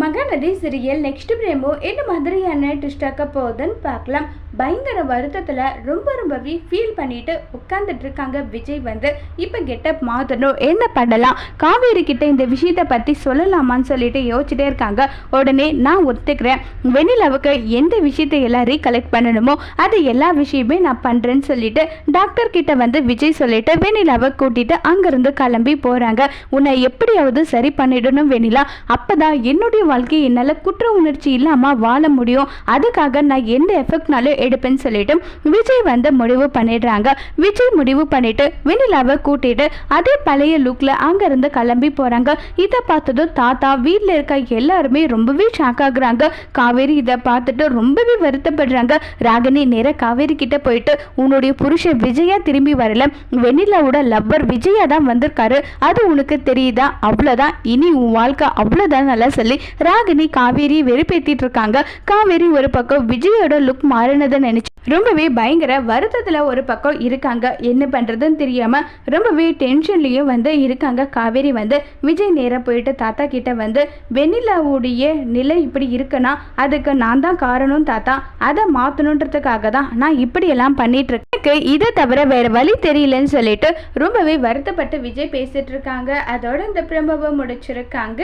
Mahanadi serial next பிரேமோ என்ன மாதிரியான ட்விஸ்டாக்க போகுதுன்னு பார்க்கலாம். பயங்கர வருத்தத்தில் ரொம்ப ரொம்பவே ஃபீல் பண்ணிட்டு உட்காந்துட்டு இருக்காங்க விஜய் வந்து. இப்போ கெட்டப் மாற்றணும் என்ன பண்ணலாம்? காவேரி கிட்ட இந்த விஷயத்தை பற்றி சொல்லலாமான்னு சொல்லிட்டு யோசிச்சுட்டே இருக்காங்க. உடனே நான் ஒத்துக்கிறேன். வெண்ணிலாவுக்கு எந்த விஷயத்தை எல்லாம் ரீகலெக்ட் பண்ணணுமோ அது எல்லா விஷயமே நான் பண்ணுறேன்னு சொல்லிட்டு டாக்டர் கிட்ட வந்து விஜய் சொல்லிட்டு வெண்ணிலாவை கூட்டிட்டு அங்கேருந்து கிளம்பி போகிறாங்க உன்னை எப்படியாவது சரி பண்ணிடணும் வெண்ணிலா. அப்பதான் என்னுடைய வாழ்க்கை என்னால் குற்ற உணர்ச்சி இல்லாமல் வாழ முடியும். அதுக்காக நான் எந்த எஃபெக்ட்னாலும் எடுப்பேன்னு சொல்லிட்டு விஜய் வந்து முடிவு பண்ணிடுறாங்க. விஜய் முடிவு பண்ணிட்டு வெண்ணிலாவை கூட்டிட்டு அதே பழைய லுக்கில் அங்கேருந்து கிளம்பி போறாங்க. இதை பார்த்ததும் தாத்தா வீட்டில் இருக்க எல்லாருமே ரொம்பவே ஷாக் ஆகுறாங்க. காவேரி இதை பார்த்துட்டு ரொம்பவே வருத்தப்படுறாங்க. ராகினி நேர காவேரி கிட்ட போயிட்டு உன்னுடைய புருஷன் விஜயா திரும்பி வரல. வெண்ணிலாவோட லவ்வர் விஜயா தான் வந்திருக்காரு. அது உனக்கு தெரியுதா? அவ்வளோதான் இனி உன் வாழ்க்கை அவ்வளோதான் நல்லா சொல்லி ராகினி காவேரி வெறுப்பேத்திட்டு இருக்காங்க. காவேரி ஒரு பக்கம் விஜயோட லுக் மாறினதை நினைச்சு ரொம்பவே பயங்கர வருத்தத்தில் ஒரு பக்கம் இருக்காங்க. என்ன பண்ணுறதுன்னு தெரியாமல் ரொம்பவே டென்ஷன்லேயும் வந்து இருக்காங்க. காவேரி வந்து விஜய் நேராக போயிட்டு தாத்தா கிட்ட வந்து வெண்ணிலாவுடைய நிலை இப்படி இருக்குன்னா அதுக்கு நான் தான் காரணம் தாத்தா. அதை மாற்றணுன்றதுக்காக தான் நான் இப்படியெல்லாம் பண்ணிட்டு இருக்கேன். எனக்கு இதை தவிர வேற வழி தெரியலன்னு சொல்லிட்டு ரொம்பவே வருத்தப்பட்டு விஜய் பேசிட்டு இருக்காங்க. அதோட இந்த பிரம்பவம் முடிச்சிருக்காங்க.